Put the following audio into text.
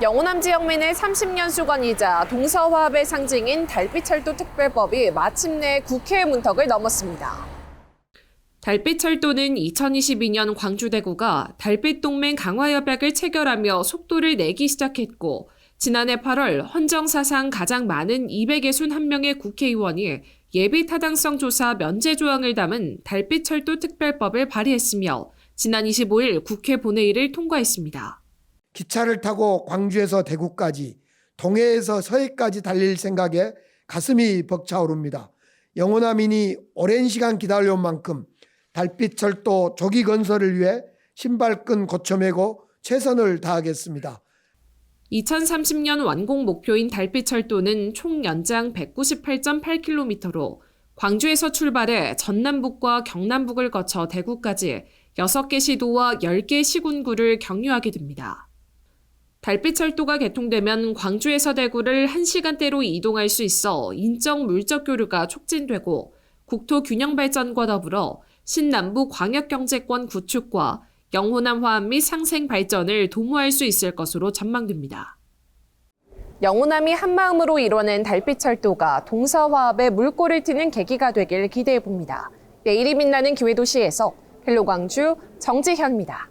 영호남 지역민의 30년 수건이자 동서화합의 상징인 달빛철도 특별법이 마침내 국회 문턱을 넘었습니다. 달빛철도는 2022년 광주대구가 달빛동맹 강화협약을 체결하며 속도를 내기 시작했고 지난해 8월 헌정사상 가장 많은 261명의 국회의원이 예비 타당성 조사 면제 조항을 담은 달빛철도 특별법을 발의했으며 지난 25일 국회 본회의를 통과했습니다. 기차를 타고 광주에서 대구까지 동해에서 서해까지 달릴 생각에 가슴이 벅차오릅니다. 영호남인이 오랜 시간 기다려온 만큼 달빛철도 조기 건설을 위해 신발끈 고쳐매고 최선을 다하겠습니다. 2030년 완공 목표인 달빛철도는 총 연장 198.8km로 광주에서 출발해 전남북과 경남북을 거쳐 대구까지 6개 시도와 10개 시군구를 경유하게 됩니다. 달빛철도가 개통되면 광주에서 대구를 1시간대로 이동할 수 있어 인적 물적 교류가 촉진되고 국토 균형 발전과 더불어 신남부 광역 경제권 구축과 영호남 화합 및 상생 발전을 도모할 수 있을 것으로 전망됩니다. 영호남이 한마음으로 이뤄낸 달빛철도가 동서화합의 물꼬를 트는 계기가 되길 기대해 봅니다. 내일이 빛나는 기회도시에서 헬로 광주 정지현입니다.